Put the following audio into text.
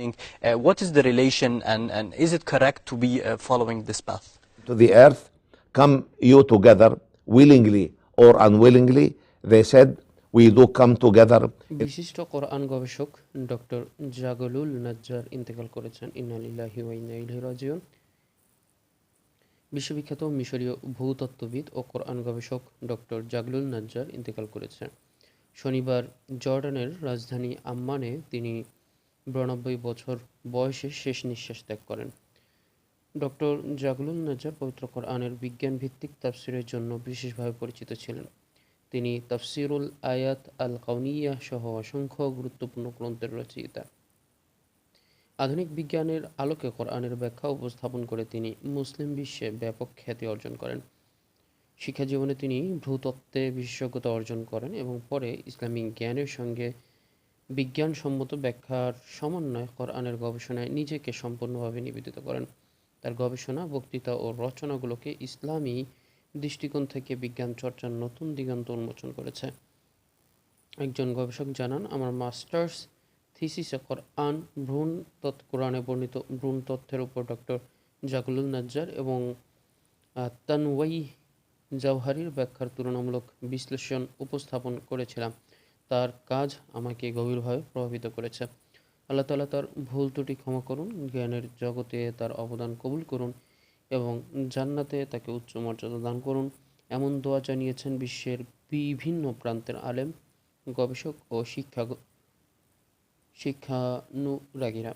Uh, what is the relation and, and is it correct to be uh, following this path? to the earth, come you together willingly or unwillingly. They said, we do come together. বিশিষ্ট কোরআন গবেষক doctor জাগলুল নাজ্জার ইন্তেকাল করেছেন ইন্নালিল্লাহি ওয়া ইন্না ইলাইহি রাজিউন বিশ্ববিখ্যাত মিশরীয় ভূতত্ত্ববিদ ও কোরআন গবেষক ডক্টর জাগলুল নাজ্জার ইন্তেকাল করেছেন শনিবার জর্ডানের রাজধানী আম্মানে তিনি বিরানব্বই বছর বয়সে শেষ নিঃশ্বাস ত্যাগ করেন। ডক্টর জাগলুল নাজ্জার পবিত্র কোরআনের বিজ্ঞান ভিত্তিক তাফসিরের জন্য বিশেষভাবে পরিচিত ছিলেন। তিনি তাফসিরুল আয়াত আল কাউনিয়া সহ অসংখ্য গুরুত্বপূর্ণ গ্রন্থের রচয়িতা। আধুনিক বিজ্ঞানের আলোকে কোরআনের ব্যাখ্যা উপস্থাপন করে তিনি মুসলিম বিশ্বে ব্যাপক খ্যাতি অর্জন করেন। শিক্ষা জীবনে তিনি ভূতত্ত্বে বিশেষজ্ঞতা অর্জন করেন এবং পরে ইসলামিক জ্ঞানের সঙ্গে বিজ্ঞানসম্মত ব্যাখ্যার সমন্বয়ে কোরআনের গবেষণায় নিজেকে সম্পূর্ণভাবে নিবেদিত করেন। তার গবেষণা, বক্তৃতা ও রচনাগুলোকে ইসলামী দৃষ্টিকোণ থেকে বিজ্ঞান চর্চার নতুন দিগন্ত উন্মোচন করেছে। একজন গবেষক জানান, আমার মাস্টার্স থিসিসে কোরআন, ভ্রূণ তত্ত্ব কোরআনে বর্ণিত ভ্রূণ তথ্যের উপর ডক্টর জাকুলুল নাজ্জার এবং তানওয়াই জাওহারির ব্যাখ্যার তুলনামূলক বিশ্লেষণ উপস্থাপন করেছিলাম। তার কাজ আমাকে গভীরভাবে প্রভাবিত করেছে। আল্লাহ তালা তার ভুল ত্রুটি ক্ষমা করুন, জ্ঞানের জগতে তার অবদান কবুল করুন এবং জান্নাতে তাকে উচ্চ মর্যাদা দান করুন। এমন দোয়া জানিয়েছেন বিশ্বের বিভিন্ন প্রান্তের আলেম, গবেষক ও শিক্ষা শিক্ষানুরাগীরা।